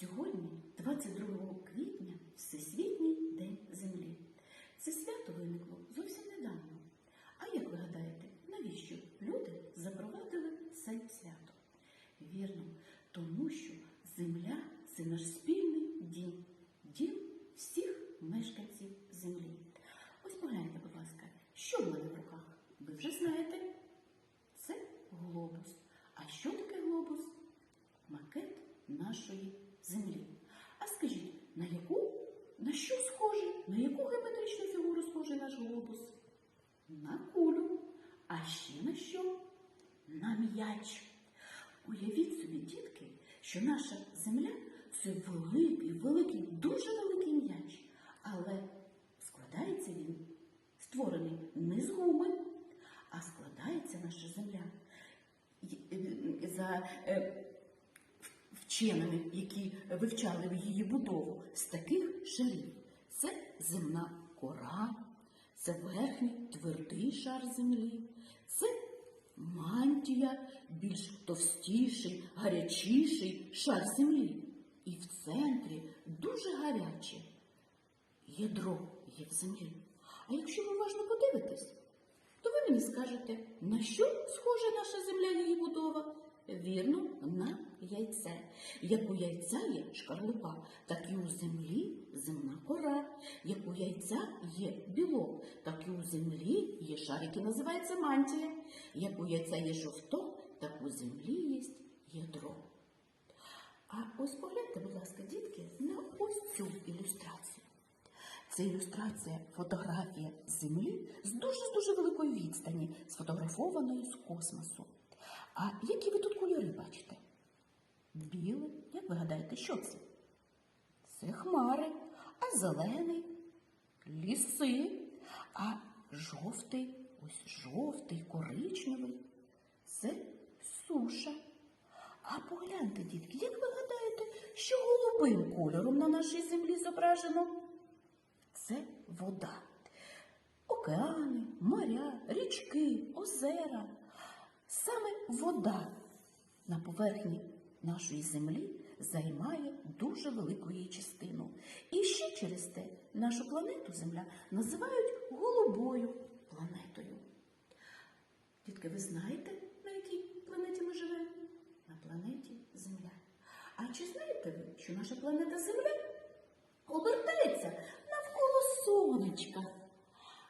Сьогодні, 22 квітня, Всесвітній день землі. Це свято виникло зовсім недавно. А як ви гадаєте, навіщо люди запровадили це свято? Вірно, тому що земля це наш спільний дім, дім всіх мешканців землі. Ось погляньте, будь ласка, що в мене в руках? Ви вже знаєте, це глобус. А що таке глобус? Макет нашої землі. А скажіть, на яку, на що схожий, на яку геометричну фігуру схожий наш глобус? На кулю. А ще на що? На м'яч. Уявіть собі, дітки, що наша земля це великий, великий, дуже великий м'яч. Але складається він, створений не з гуми, а складається наша земля е, за е, вченими, які вивчали її будову, з таких шарів. Це земна кора, це верхній твердий шар землі, це мантія, більш товстіший, гарячіший шар землі. І в центрі дуже гаряче ядро є в землі. А якщо ви уважно подивитесь, то ви мені скажете, на що схожа наша земля її будова? Вірно, на яйце. Як у яйця є шкарлупа, так і у землі земна кора. Як у яйця є білок, так і у землі є шар, який називається мантія. Як у яйця є жовток, так у землі є ядро. А ось погляньте, будь ласка, дітки, на ось цю ілюстрацію. Це ілюстрація фотографія Землі з дуже-дуже великої відстані, сфотографованої з космосу. А які ви тут кольори бачите? Біле, як ви гадаєте, що це? Це хмари, а зелений ліси, а жовтий, ось жовтий, коричневий це суша. А погляньте, дітки, як ви гадаєте, що голубим кольором на нашій землі зображено? Це вода. Океани, моря, річки, озера. Саме вода на поверхні нашої землі займає дуже велику її частину. І ще через те нашу планету Земля називають голубою планетою. Дітки, ви знаєте, на якій планеті ми живемо? На планеті Земля. А чи знаєте ви, що наша планета Земля обертається навколо сонечка?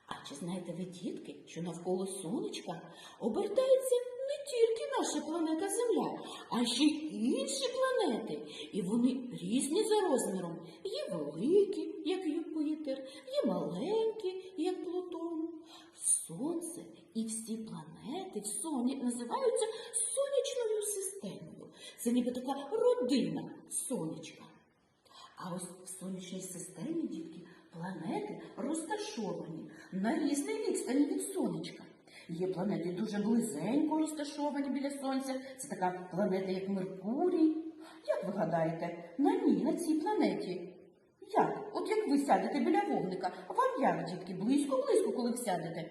А чи знаєте ви, дітки, що навколо сонечка обертається тільки наша планета Земля, а ще й інші планети. І вони різні за розміром. Є великі, як Юпитер, є маленькі, як Плутон. Сонце і всі планети в соні називаються сонячною системою. Це ніби така родина сонечка. А ось в сонячній системі, дітки, планети розташовані на різній відстані від сонечка. Є планети дуже близенько розташовані біля сонця. Це така планета, як Меркурій. Як ви гадаєте, на ній, на цій планеті? Як? От як ви сядете біля вогника, вам як, дітки, близько-близько, коли сядете?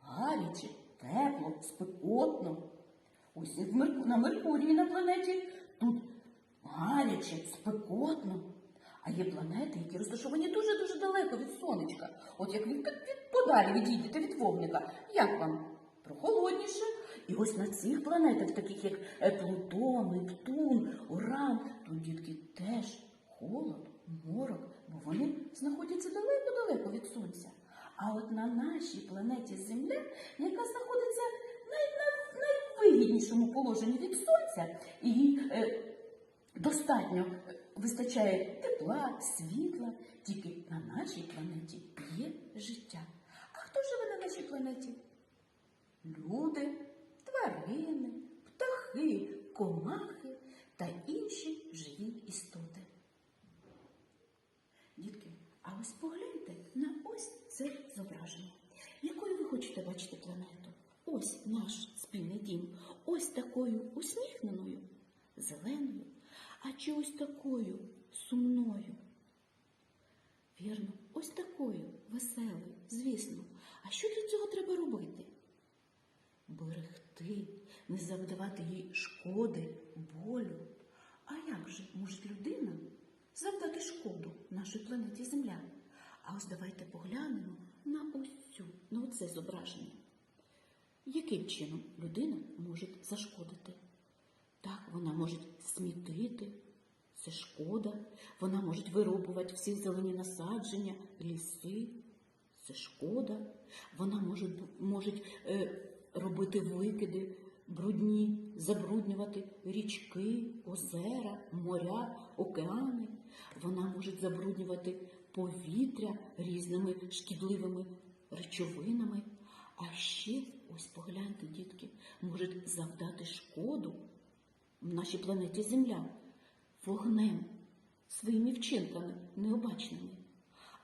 Гаряче, тепло, спекотно. Ось як на Меркурії на планеті тут гаряче, спекотно. А є планети, які розташовані дуже-дуже далеко від сонечка. От як ви подалі відійдете від вогника, як вам? Прохолодніше. І ось на цих планетах, таких як е, Плутон, Нептун, Уран, тут дітки теж холод, морок, бо вони знаходяться далеко-далеко від сонця. А от на нашій планеті Земля, яка знаходиться най, най, найвигіднішому положенні від сонця, їй е, достатньо е, вистачає тепла, світла, тільки на нашій планеті є життя. А хто живе на нашій планеті? Люди, тварини, птахи, комахи та інші живі істоти. Дітки, а ось погляньте на ось це зображення. Якою ви хочете бачити планету? Ось наш спільний дім. Ось такою усміхненою, зеленою, а чи ось такою сумною? Вірно, ось такою веселою, звісно. А що для цього треба робити? Берегти, не завдавати їй шкоди, болю. А як же може людина завдати шкоду нашій планеті Земля. А ось давайте поглянемо на ось цю, на оце зображення. Яким чином людина може зашкодити? Так, вона може смітити, це шкода. Вона може вирубувати всі зелені насадження, ліси, це шкода. Вона може, може е, робити викиди брудні, забруднювати річки, озера, моря, океани. Вона може забруднювати повітря різними шкідливими речовинами. А ще, ось погляньте, дітки, може завдати шкоду в нашій планеті Земля вогнем, своїми вчинками необачними.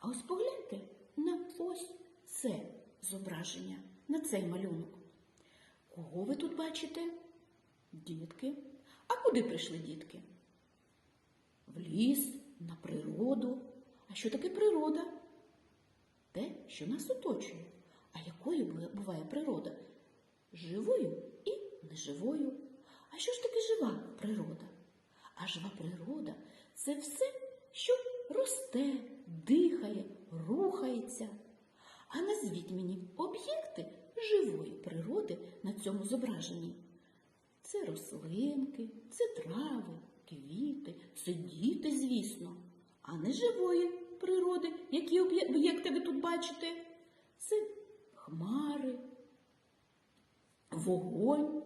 А ось погляньте на ось це зображення, на цей малюнок. Кого ви тут бачите? Дітки. А куди прийшли дітки? В ліс, на природу. А що таке природа? Те, що нас оточує. А якою буває природа? Живою і неживою. А що ж таке жива природа? А жива природа це все, що росте, дихає, рухається. А назвіть мені об'єкти живої природи на цьому зображенні. Це рослинки, це трави, квіти, це діти, звісно. А не живої природи, які об'єкти ви тут бачите? Це хмари, вогонь.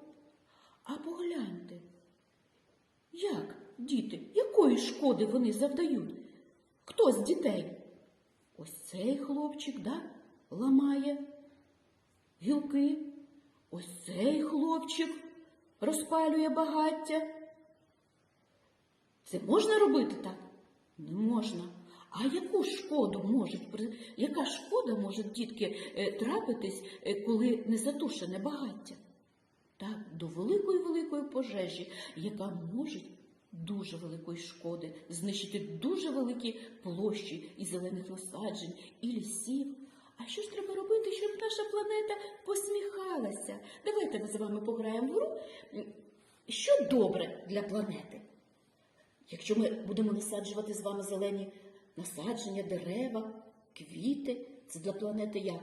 А погляньте, як діти, якої шкоди вони завдають? Хто з дітей? Ось цей хлопчик, да, ламає гілки. Ось цей хлопчик розпалює багаття. Це можна робити так? Не можна. А яку шкоду можуть, яка шкода може, дітки, е, трапитись, е, коли не затушене багаття? Так, до великої-великої пожежі, яка може дуже великої шкоди знищити дуже великі площі і зелених насаджень, і лісів. А що ж треба робити, щоб наша планета посміхалася? Давайте ми з вами пограємо в гру. Що добре для планети? Якщо ми будемо насаджувати з вами зелені насадження, дерева, квіти, це для планети як?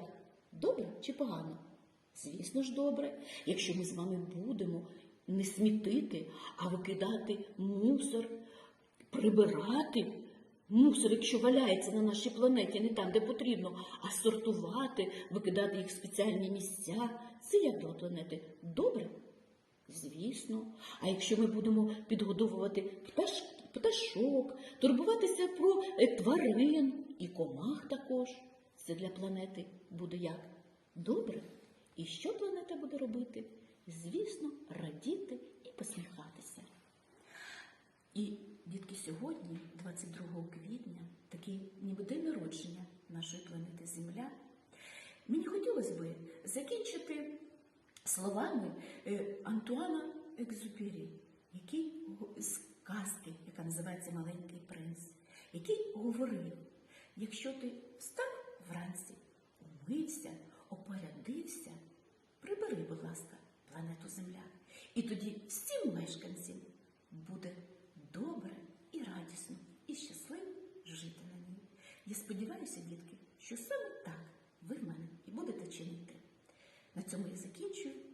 Добре чи погано? Звісно ж, добре. Якщо ми з вами будемо не смітити, а викидати мусор, прибирати мусор, якщо валяється на нашій планеті, не там, де потрібно, а сортувати, викидати їх в спеціальні місця, це як для планети? Добре? Звісно. А якщо ми будемо підгодовувати пташ, пташок, турбуватися про е, тварин і комах також, це для планети буде як? Добре. І що планета буде робити? Звісно, радіти і посміхатися. І, дітки, сьогодні, 22 квітня, такий ніби день народження нашої планети Земля. Мені хотілося би закінчити словами е, Антуана Екзюпері, який з казки, яка називається Маленький принц, який говорив: якщо ти встав вранці, умився, опорядився, прибери, будь ласка, планету Земля. І тоді всім мешканцям буде добре і радісно, і щасливо жити на ній. Я сподіваюся, дітки, що саме так ви в мене і будете чинити. На цьому я закінчую.